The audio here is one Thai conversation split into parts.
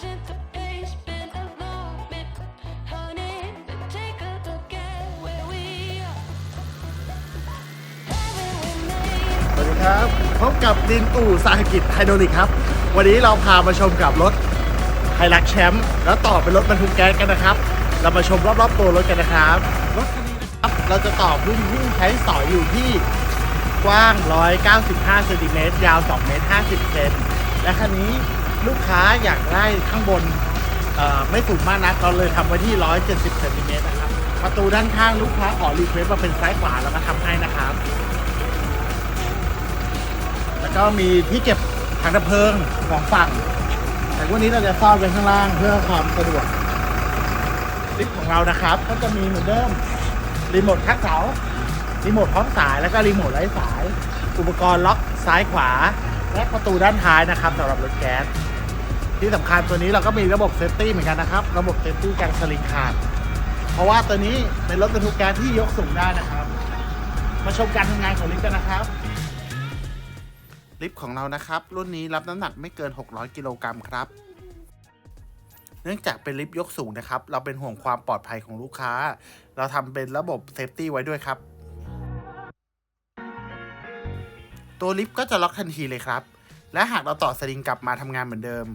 สวัสดีครับ พบกับดินอู่สาหกิจไฮโดรลิกครับ วันนี้เราพามาชมกับรถไฮลักแชมป์แล้วต่อเป็นรถบรรทุกแก๊สกันนะครับ เรามาชมรอบๆตัวรถกันนะครับ รถคันนี้นะครับเราจะต่อพื้นที่ใช้สอยอยู่ที่กว้าง 195เซนติเมตรยาว 2 เมตร 50เซนและคันนี้ ลูกค้าอยากได้ข้างบนไม่สูงมากนักเราเลยทำไว้ที่ 170เซนติเมตรนะครับ ประตูด้านข้างลูกค้าขอรีเควสต์มาเป็นซ้ายขวาแล้วก็ทำให้นะครับ แล้วก็มีที่เก็บถังดับเพลิงสองฝั่ง แต่วันนี้เราจะซ่อนไว้ข้างล่างเพื่อความสะดวกลิฟต์ของเรานะครับ ก็จะมีเหมือนเดิมรีโมทคัดเสารีโมทพร้อมสายแล้วก็รีโมทไร้สาย อุปกรณ์ล็อกซ้ายขวา และประตูด้านท้ายนะครับสำหรับรถแก๊ส ที่สำคัญตัวนี้เราก็มีระบบเซฟตี้เหมือนกันนะครับ ระบบเซฟตี้กันสลิงขาด เพราะว่าตัวนี้เป็นรถบรรทุกแก๊สที่ยกสูงได้นะครับ มาชมการทำงานของลิฟต์กันนะครับ ลิฟต์ของเรานะครับ รุ่นนี้รับน้ำหนักไม่เกิน 600 กิโลกรัมครับ เนื่องจากเป็นลิฟต์ยกสูงนะครับ เราเป็นห่วงความปลอดภัยของลูกค้า เราทำเป็นระบบเซฟตี้ไว้ด้วยครับ ตัวลิฟต์ก็จะล็อกทันทีเลยครับ และหากเราต่อสลิงกลับมาทำงานเหมือนเดิม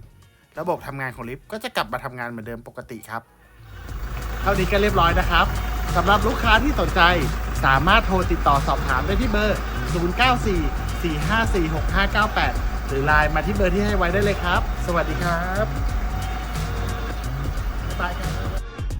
ระบบทำงานของลิฟต์ก็จะกลับมาทำงานเหมือนเดิมปกติครับ เท่านี้ก็เรียบร้อยนะครับสำหรับลูกค้าที่สนใจสามารถโทรติดต่อสอบถามได้ที่เบอร์ 0944546598 หรือไลน์มาที่เบอร์ที่ให้ไว้ได้เลยครับ สวัสดีครับบ๊ายบายครับ